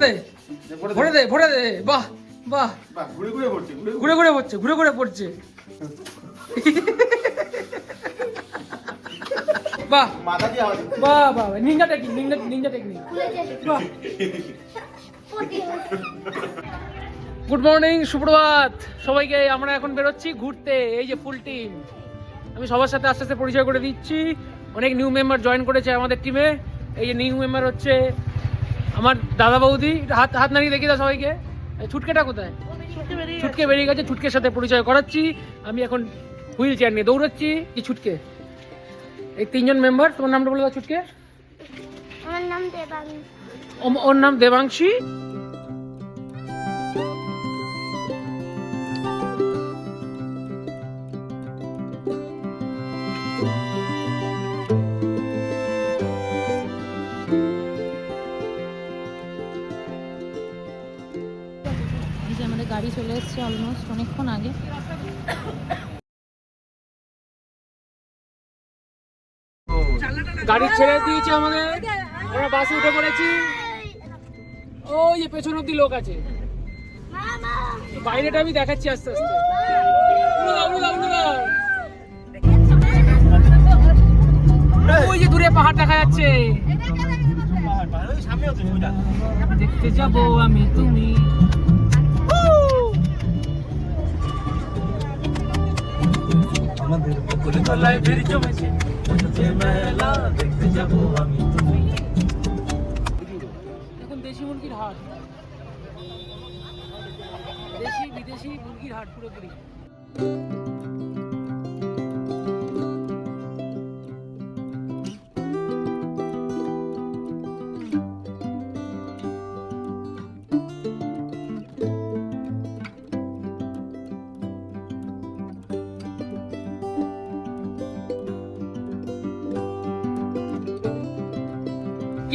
দে, ভরে দে ভরে দে বাহ বাহ। ঘুরে ঘুরে পড়ছে ঘুরে ঘুরে পড়ছে ঘুরে ঘুরে পড়ছে। বাহ। বাহ বাহ ninja technique ninja ninja technique বাহ। গুড মর্নিং সুপ্রভাত। সবাইকে আমরা এখন বেরোচ্ছি ঘুরতে। এই যে ফুল টিম আমি সবার সাথে আস্তে আস্তে পরিচয় করে দিচ্ছি। অনেক নিউ মেম্বার জয়েন করেছে আমাদের টিমে এই যে নিউ মেম্বার হচ্ছে আমার দাদা বৌদি। হাত হাত নাড়িয়ে দেখি দাও সবাইকে। ছুটকেটা কোথায়? ছুটকে বেরিয়ে গেছে ছুটকের সাথে পরিচয় করাচ্ছি। আমি এখন হুইল চেয়ার নিয়ে দৌড়াচ্ছি। কি ছুটকে। এই তিনজন মেম্বার তোমার নামটা বলে দাও ছুটকে। আমার নাম দেবাংশ। ওর নাম দেবাংশী। এসেছে অলমোস্ট অনেকক্ষণ আগে। গাড়ি ছেড়ে দিয়েছে আমাদের। আমরা বাসে উঠে পড়েছি। ওই পেছন অব্দি লোক আছে। বাইরেটা আমি দেখাচ্ছি আস্তে আস্তে। ওই যে দূরে পাহাড় দেখা যাচ্ছে। দেখতে যাব আমি, তুমি। আমাদের পুকুরে তলায় ভিড় জমেছে। বসেছে মেলা দেখতে যাব আমি তুমি। এখন দেশি মুরগির হাট। দেশি বিদেশি মুরগির হাট পুরোপুরি।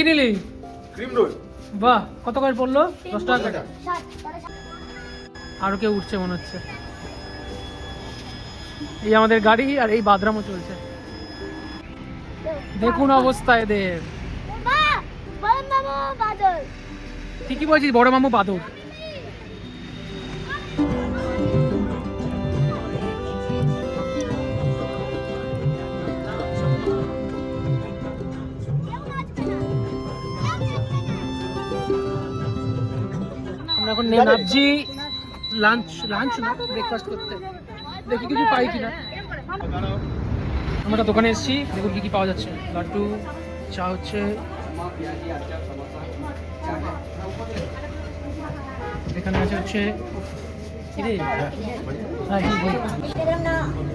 কি নিলি? Cream roll. বাহ কত করে পড়ল? দশ টাকা আরও কেউ উঠছে মনে হচ্ছে। এই আমাদের গাড়ি আর এই বাদরামও চলছে। দেখুন অবস্থা এদের। ঠিকই বলছিস বড় মামু বাদর এখন নে- নামছি লাঞ্চ লাঞ্চ না ব্রেকফাস্ট করতে। দেখি কিছু পাই কিনা। আমরা দোকানে এসেছি দেখুন কি কি পাওয়া যাচ্ছে। লাড্ডু চা হচ্ছে। এখানে আছে হচ্ছে কি রে? হ্যাঁ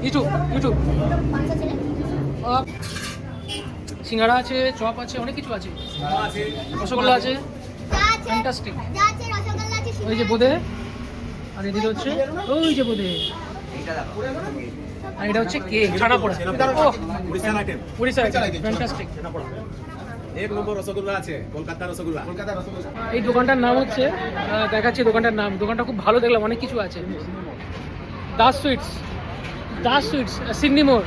কি সিঙ্গাড়া আছে চপ আছে অনেক কিছু আছে। রসগোল্লা আছে। আছে। ফ্যান্টাস্টিক যা আছে রসগোল্লা আছে ওই যে বোদে আর এদিকে হচ্ছে ওই যে বোদে আর এটা হচ্ছে কেক ছানা পোড়া ওহ, উড়িষ্যার আইটেম উড়িষ্যা ফ্যান্টাস্টিক এক নম্বর রসগোল্লা আছে কলকাতা রসগোল্লা কলকাতা রসগোল্লা এই দোকানটার নাম হচ্ছে আহ, দেখাচ্ছি দোকানটার নাম দোকানটা খুব ভালো দেখলাম অনেক কিছু আছে Das sweets Das sweets Sydney মোড়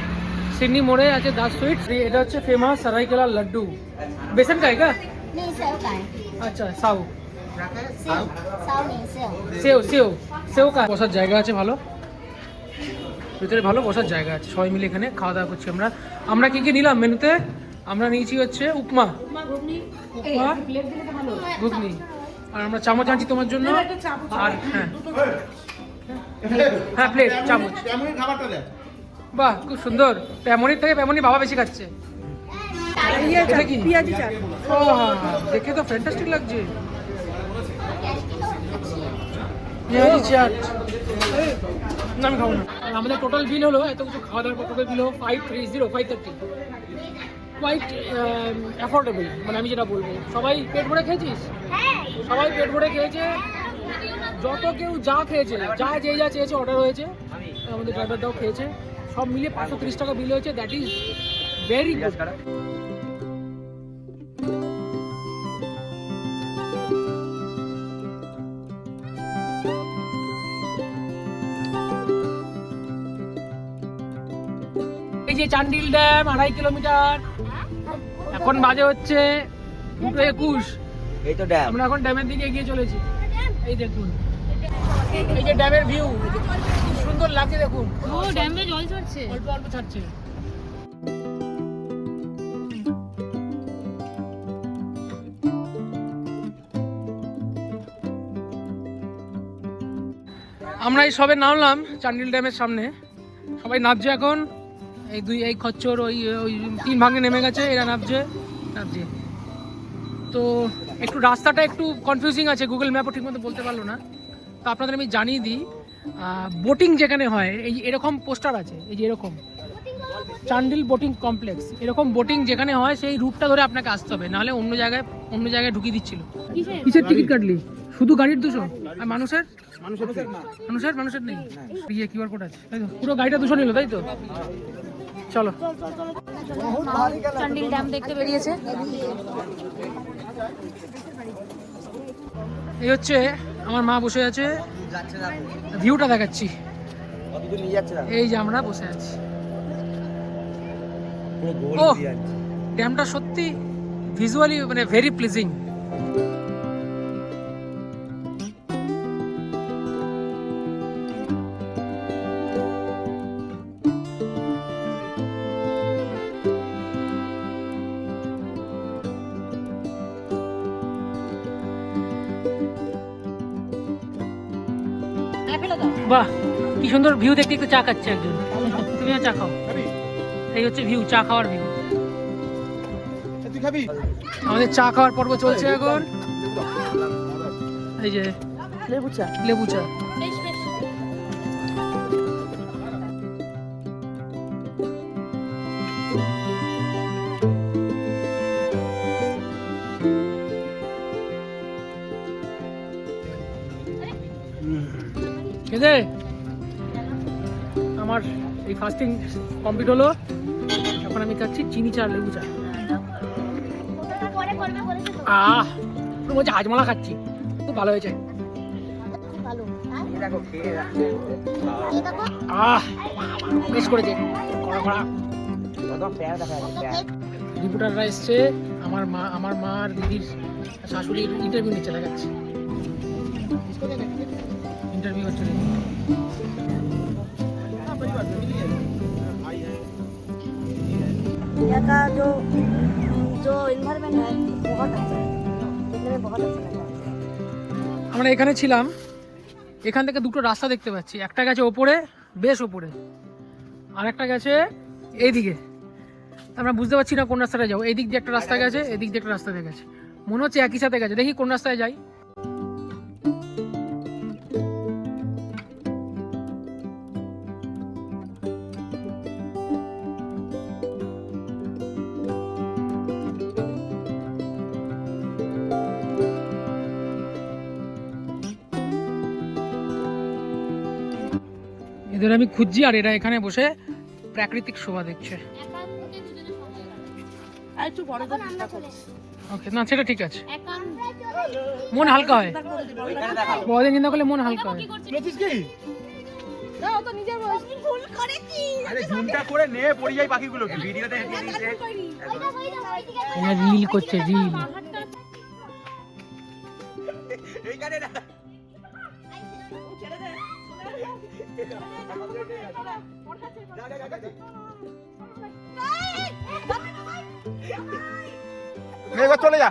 সিডনি মোড়ে আছে দাস সুইটস এটা হচ্ছে ফেমাস সারাইকেলা লাড্ডু বেসন का है क्या नहीं सेव का है আচ্ছা সাউ सेव साव नहीं सेव সেও সেও সেও কা বসার জায়গা আছে ভালো। ভিতরে ভালো বসার জায়গা আছে। সবাই মিলে এখানে খাওয়া দাওয়া করছি আমরা। আমরা কি কি নিলাম মেনুতে? আমরা নিয়েছি হচ্ছে উপমা। উপমা ঘুগনি। আর আমরা চামচ আনছি তোমার জন্য। আর হ্যাঁ। হ্যাঁ প্লেট চামচ। বাহ খুব সুন্দর। প্যামনির থেকে প্যামনি বাবা বেশি খাচ্ছে। ও হ্যাঁ, হ্যাঁ, দেখে তো ফ্যান্টাস্টিক লাগছে পেঁয়াজি চাট না আমি খাব না। আর আমাদের টোটাল বিল হলো এত কিছু খাওয়া দাওয়ার টোটাল বিল হলো five three zero five thirty quite affordable মানে আমি যেটা বলব। সবাই পেট ভরে খেয়েছিস? সবাই পেট ভরে খেয়েছে। যত কেউ যা খেয়েছে যা যে যা চেয়েছে অর্ডার হয়েছে আমাদের ড্রাইভারটাও খেয়েছে। সব মিলিয়ে পাঁচশো তিরিশ টাকা বিল হয়েছে। দ্যাট ইজ ভেরি গুড যে চান্ডিল ড্যাম আড়াই কিলোমিটার। এখন বাজে হচ্ছে দুটো একুশ। এই তো ড্যাম। আমরা এখন ড্যামের দিকে এগিয়ে চলেছি। এই দেখুন। এই যে ড্যামের ভিউ কি সুন্দর লাগছে দেখুন। ও ড্যামে জল ছাড়ছে। অল্প অল্প ছাড়ছে। আমরা এই সবে নামলাম চান্ডিল ড্যামের সামনে। সবাই নামছে এখন। এই দুই এই খচ্চর ওই ওই তিন ভাঙে নেমে গেছে এরা নামছে নামছে। তো একটু রাস্তাটা একটু কনফিউজিং আছে গুগল ম্যাপও ঠিকমতো বলতে পারল না। তো আপনাদের আমি জানিয়ে দিই বোটিং যেখানে হয় এই এরকম পোস্টার আছে এই যে এরকম। চান্ডিল বোটিং কমপ্লেক্স এরকম বোটিং যেখানে হয় সেই রুটটা ধরে আপনাকে আসতে হবে নাহলে অন্য জায়গায় অন্য জায়গায় ঢুকিয়ে দিচ্ছিল। কিসের টিকিট কাটলি? শুধু গাড়ির দুশো আর মানুষের? মানুষের মানুষের নেই। ইয়ে কিউআর কোড আছে। তাই তো? পুরো গাড়িটা দুশো নিল তাই তো? চলো। চান্ডিল ড্যাম দেখতে বেরিয়েছে। এই হচ্ছে আমার মা বসে আছে। ভিউটা দেখাচ্ছি। এই যে আমরা বসে আছি। ও। ড্যামটা সত্যি ভিজুয়ালি মানে ভেরি প্লিজিং সুন্দর ভিউ দেখতে একটু চা খাচ্ছে একজন তুমিও চা খাও এই হচ্ছে ভিউ চা খাওয়ার ভিউ আমাদের চা খাওয়ার পর্ব চলছে এখন এই যে লেবু চা লেবু চা এই ফাস্টিং কমপ্লিট হলো। এখন আমি খাচ্ছি চিনি চা লেবু চা। আহ, পুরো বলছে হাজমালা খাচ্ছি। খুব ভালো হয়েছে। আহ মিস করেছে। কড়া কড়া। রিপোর্টাররা এসছে, আমার মা আমার মা আর দিদির শাশুড়ির ইন্টারভিউ নিচ্ছে দেখাচ্ছে ইন্টারভিউ হচ্ছে यहाँ का जो जो इन्वायरमेंट है बहुत अच्छा है देखने में बहुत अच्छा लगा আমরা এখানে ছিলাম এখান থেকে দুটো রাস্তা দেখতে পাচ্ছি একটা গেছে ওপরে বেশ ওপরে আর একটা গেছে এইদিকে আমরা বুঝতে পারছি না কোন রাস্তাটা যাবো এই দিক দিয়ে একটা রাস্তা গেছে এদিক দিয়ে একটা রাস্তা দিয়ে গেছে মনে হচ্ছে একই সাথে গেছে দেখি কোন রাস্তায় যাই এদের আমি খুঁজছি আর এরা এখানে বসে প্রাকৃতিক শোভা দেখছে। ওকে না সেটা ঠিক আছে। মন হালকা হয়। ওইখানে দেখাও বড়দের নিন্দা করলে মন হালকা হয়। বলেছিস কি? না এবার চলে যা।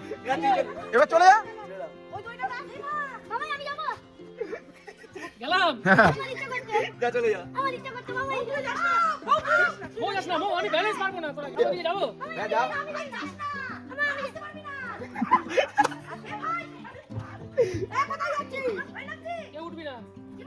এবার চলে যা। বাবা আমি যাব গেলাম। আমার ইচ্ছা করছে যা চলে যা আমার ইচ্ছা করছে বাবা এই যাস না যাস আমি ব্যালেন্স পারব তোরা যাব যা কেউ উঠবি না?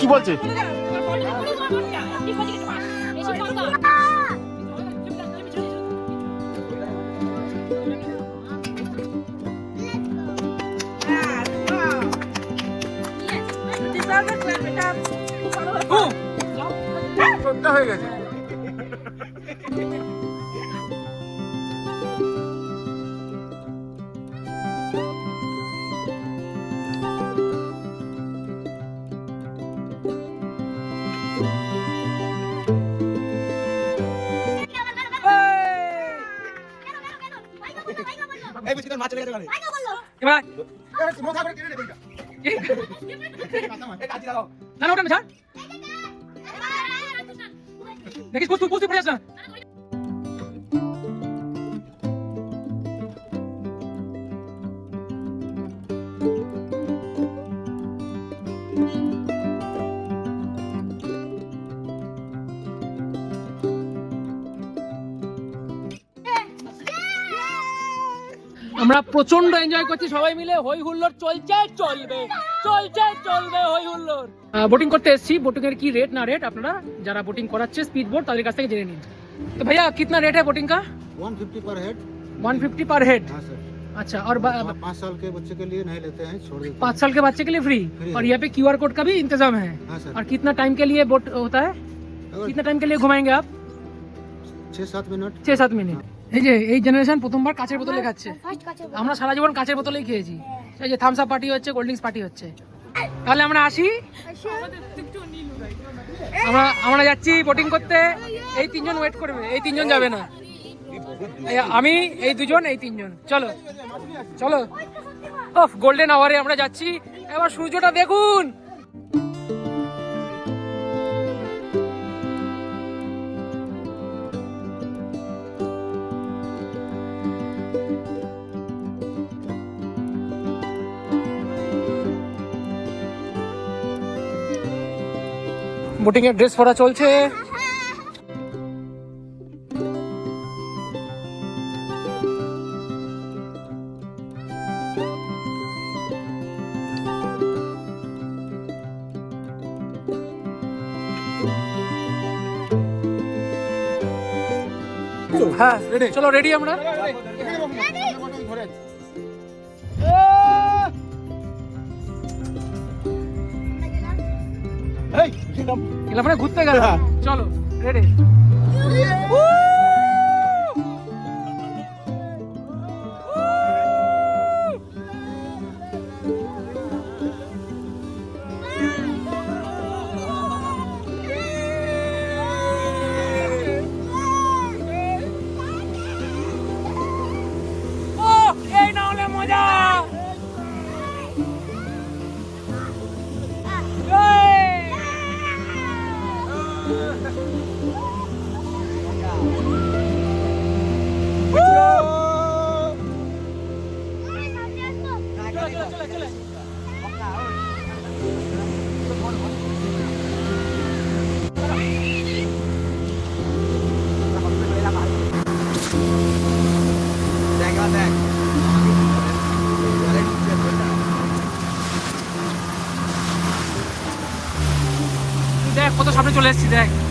কি বলছে শ্রদ্ধা হয়ে গেছে। এই চলে গেছে এবার। মোথা করে কেটে কাঁচি লাগাও না না ওটা না ছাড়। দেখিস কুস্তি কুস্তি পড়ে না। আমরা প্রচন্ড এনজয় করছি সবাই মিলে হই হুল্লোড় চলছে চলবে চলছে চলবে হই হুল্লোড় বোটিং করতে এসেছি বোটিং এর কি রেট না রেট আপনারা যারা বোটিং করাচ্ছে স্পিড বোট তাদের কাছ থেকে জেনে নিন तो भैया कितना रेट है बोटिंग का 150 पर हेड 150 पर हेड हाँ सर अच्छा और ब- आप पाँच साल के बच्चे के लिए नहीं लेते हैं छोड़ देते पाँच साल के बच्चे के लिए फ्री Free और है। यहाँ पे क्यूआर कोड का भी इंतजाम है हैं हाँ सर और कितना टाइम के लिए बोट होता है अगर कितना टाइम के लिए घुमाएंगे आप छः सात मिनट ছয় সাত মিনিট এই যে এই জেনারেশন প্রথমবার কাচের বোতলে খাচ্ছে আমরা সারা জীবন কাচের বোতলেই খেয়েছি। এই যে থামস আপ পার্টি হচ্ছে কোল্ড ড্রিঙ্কস পার্টি হচ্ছে। তাহলে আমরা আসি। আমরা আমরা যাচ্ছি বোটিং করতে। এই তিনজন ওয়েট করবে এই তিনজন যাবে না। আমি এই দুজন এই তিনজন। চলো চলো। ওফ গোল্ডেন আওয়ারে আমরা যাচ্ছি। এবার সূর্যটা দেখুন। বোটিং এর ড্রেস পরা চলছে। হ্যাঁ চলো রেডি আমরা? এলাম ঘুরতে গেলাম চলো রেডি চলে এসেছি দেখ।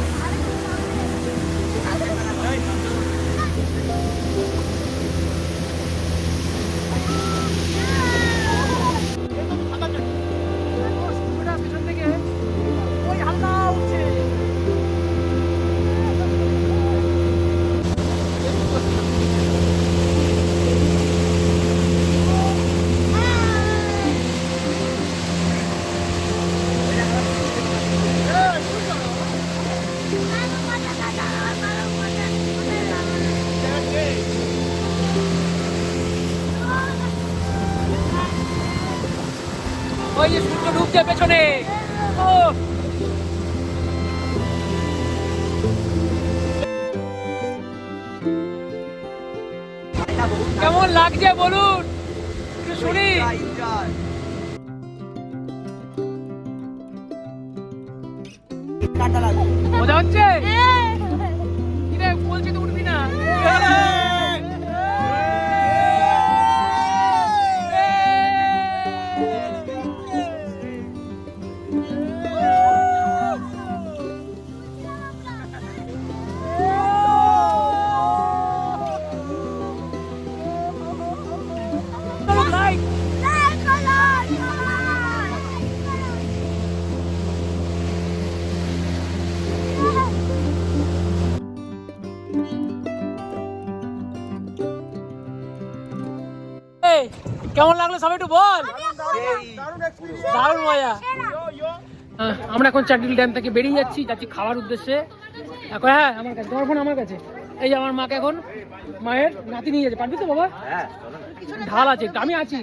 ডুবছে পেছনে। ও কেমন লাগছে বলুন? শুনি। মজা হচ্ছে? কেমন লাগল সবাই একটু বল? দারুণ মজা। হ্যাঁ, আমরা এখন চাটিল ড্যাম থেকে বেরিয়ে যাচ্ছি যাচ্ছি খাওয়ার উদ্দেশ্যে। এখন হ্যাঁ আমার কাছে তোমার ফোন আমার কাছে। এই যে আমার মাকে এখন মায়ের নাতি নিয়ে যাচ্ছে। পারবি তো বাবা? ঢাল আছে আমি আছি।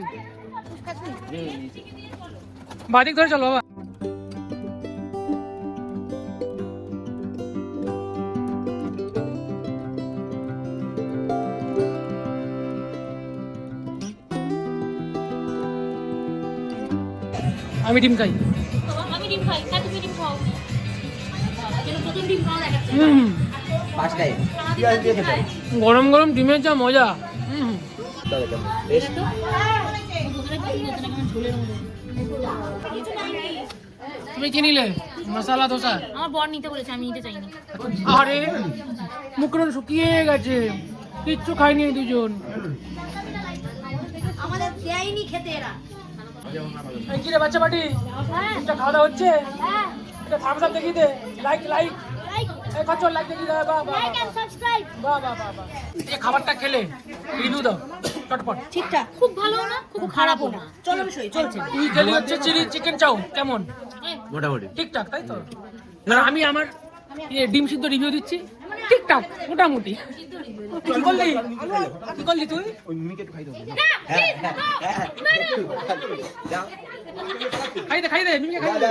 বাদিক ধরে চলো বাবা। আমি ডিম খাই। আমি ডিম খাই তুমি ডিম খাও। প্রথম ডিম খাওয়া দেখাচ্ছে। হুম পাঁচটাই পেঁয়াজ দিয়ে খেতে গরম গরম ডিমের যা মজা। হুম তুমি কি নিলে? মশলা দোসা আমার বর নিতে বলেছে আমি নিতে চাইনি। আরে মুখরণ শুকিয়ে গেছে। কিচ্ছু খাইনি দুজন। আমাদের দেয়নি খেতে এরা। এই কি রে বাচ্চা পাটি এটা খাওয়া দাওয়া হচ্ছে? এটা থামস আপ দেখিয়ে দে। লাইক লাইক লাইক এই খাচ্ছ লাইক দেখিয়ে দে? বাহ বাহ লাইক এন্ড সাবস্ক্রাইব বাহ বাহ বাহ বাহ। এই খাবারটা খেলে রিভিউ দাও। চটপট। ঠিকঠাক। খুব ভালো না? খুব খারাপও না। চলছে তুই খেলি হচ্ছে চিলি চিকেন চাও কেমন? মোটামুটি। ঠিকঠাক তাই তো? আর আমি আমার ইয়ে ডিম সিদ্ধ রিভিউ দিচ্ছি। ঠিকঠাক মোটামুটি। কি করলি? কি করলি তুই? ওই মিমিকে একটু খাই দে খাই দে মিমিকে খাই দে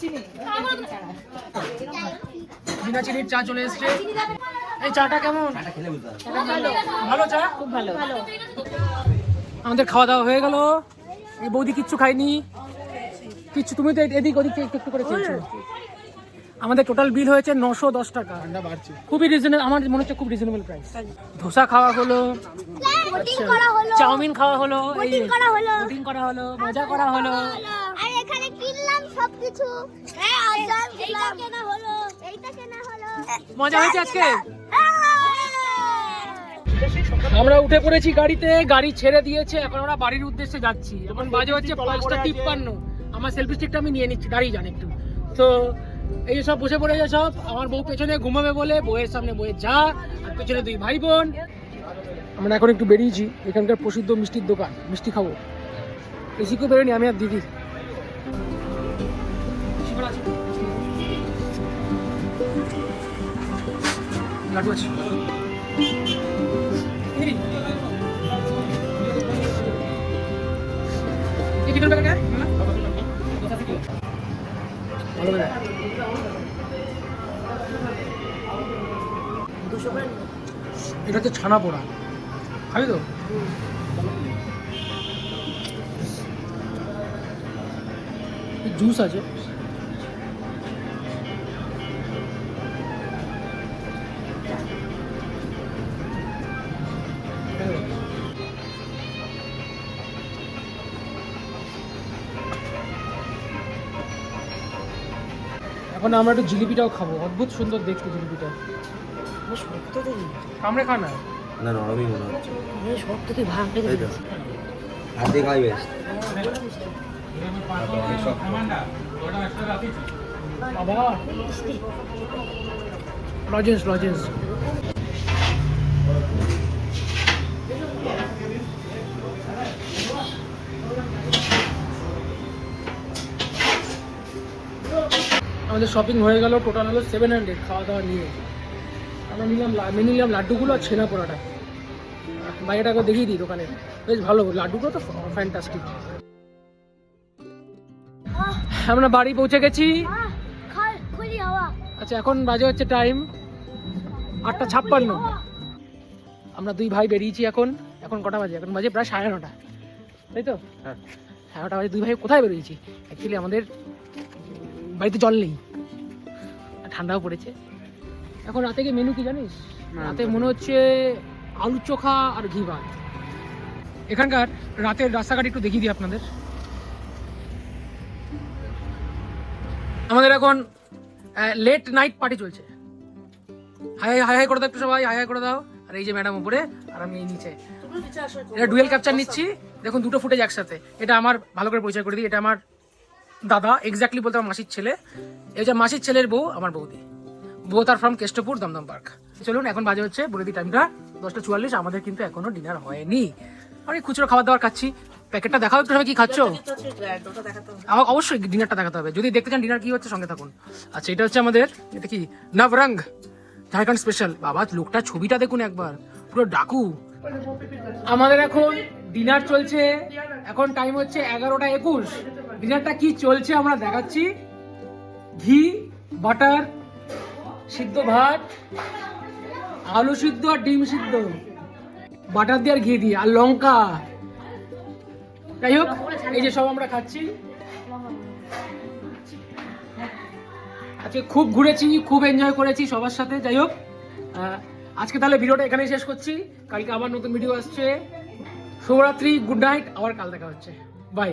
চিনি বিনা চিনির চা চলে এসছে। এই চাটা কেমন? ভালো। চা? খুব ভালো। আমাদের খাওয়া দাওয়া হয়ে গেল। এই বৌদি কিচ্ছু খাইনি কিচ্ছু তুমি তো এদিক ওদিক থেকে একটু একটু করে খেয়েছো আমাদের টোটাল বিল হয়েছে নশো দশ টাকা। খুবই রিজনেবল আমার মনে হচ্ছে খুব রিজনেবল প্রাইস ধোসা খাওয়া হলো বোটিং করা হলো। চাউমিন খাওয়া হলো এই Boating করা হলো। boating করা হলো মজা করা হলো। আর এখানে কিনলাম সবকিছু। হ্যাঁ আজান এইটা কেনা হলো। এইটা কেনা হলো। মজা হয়েছে আজকে? হ্যাঁ। আমরা উঠে পড়েছি গাড়িতে গাড়ি ছেড়ে দিয়েছে এখন আমরা বাড়ির উদ্দেশ্যে যাচ্ছি। এখন বাজে হচ্ছে পাঁচটা তিপ্পান্ন। আমার সেলফি স্টিকটা আমি নিয়ে নিচ্ছি, দাঁড়িয়ে যান একটু। তো এই সব বসে পড়ে যায় সব, আমার বউ পেছনে ঘুমাবে বলে, বউয়ের সামনে বউয়ের যা, আর পেছনে দুই ভাই বোন আমরা এখন একটু বেরিয়েছি, এখানকার প্রসিদ্ধ মিষ্টির দোকান, মিষ্টি খাব। বেশি কেউ বেরোনি আমি আর দিদি। লাড্ডু আছে। নিবি? এটা হচ্ছে ছানা পোড়া। খাবি তো? জুস আছে। এখন আমরা একটু জিলিপিটাও খাব। অদ্ভুত সুন্দর দেখতে জিলিপিটা। কামড়ে খা না না নরমই মনে হচ্ছে। হাত খাই বেশ লজেন্স লজেন্স। আমাদের শপিং হয়ে গেল টোটাল হলো সেভেন হান্ড্রেড খাওয়া দাওয়া নিয়ে। আমরা নিলাম লা- আমি নিলাম লাড্ডুগুলো আর ছেনা পোড়াটা। বাইরেটাকে দেখিয়ে দিই দোকানে। বেশ ভালো লাড্ডুগুলো তো ফ্যান্টাস্টিক আমরা বাড়ি পৌঁছে গেছি। আহ, খাল খুলি হাওয়া। আচ্ছা এখন বাজে হচ্ছে টাইম আটটা ছাপ্পান্ন। আমরা দুই ভাই বেরিয়েছি এখন। এখন কটা বাজে? এখন বাজে প্রায় সাড়ে নটা তাই তো? হ্যাঁ। ওটা বাজে। দুই ভাই কোথায় বেরিয়েছি? অ্যাকচুয়ালি আমাদের বাড়িতে জল নেই। ঠান্ডাও পড়েছে। এখন রাতে কি মেনু কি জানিস? রাতে মনে হচ্ছে আলু চোখা আর ঘি ভাত। এখানকার রাতের রাস্তাঘাট একটু দেখিয়ে দিই আপনাদের। আমাদের এখন লেট নাইট পার্টি চলছে। হাই হাই হাই করে দাও একটু সবাই হাই হাই করে দাও। আর এই যে ম্যাডাম উপরে আর আমি এই নিচে। এটা ডুয়েল ক্যাপচার নিচ্ছি। দেখুন দুটো ফুটেজ একসাথে। এটা আমার ভালো করে পরিচয় করে দিই। এটা আমার দাদা এক্স্যাক্টলি বলতে আমার মাসির ছেলে। এই যে মাসির ছেলের বউ আমার বৌদি। বউ তার ফ্রম কেষ্টপুর দমদম পার্ক চলুন এখন বাজে হচ্ছে বলে দিই টাইমটা দশটা চুয়াল্লিশ আমাদের কিন্তু এখনও ডিনার হয়নি। আমি খুচরো খাবার দাবার খাচ্ছি। প্যাকেটটা দেখাও একটু সবাই কি খাচ্ছ? আমার অবশ্যই ডিনারটা দেখাতে হবে। যদি দেখতে চান ডিনার কি হচ্ছে সঙ্গে থাকুন। আচ্ছা এটা হচ্ছে আমাদের এটা কি? নবরং ঝাড়খণ্ড স্পেশাল বাবা লোকটা ছবিটা দেখুন একবার। পুরো ডাকু। আমাদের এখন ডিনার চলছে। এখন টাইম হচ্ছে এগারোটা একুশ। ডিনারটা কি চলছে আমরা দেখাচ্ছি। ঘি বাটার সিদ্ধ ভাত, আলু সিদ্ধ আর ডিম সিদ্ধ। বাটার দিয়ে আর ঘি দিয়ে, আর লঙ্কা। যাই হোক এই যে সব আমরা খাচ্ছি। আজকে খুব ঘুরেছি, খুব এনজয় করেছি সবার সাথে যাই হোক আজকে তাহলে ভিডিওটা এখানেই শেষ করছি। কালকে আবার নতুন ভিডিও আসছে। শুভরাত্রি গুড নাইট আবার কাল দেখা হচ্ছে। বাই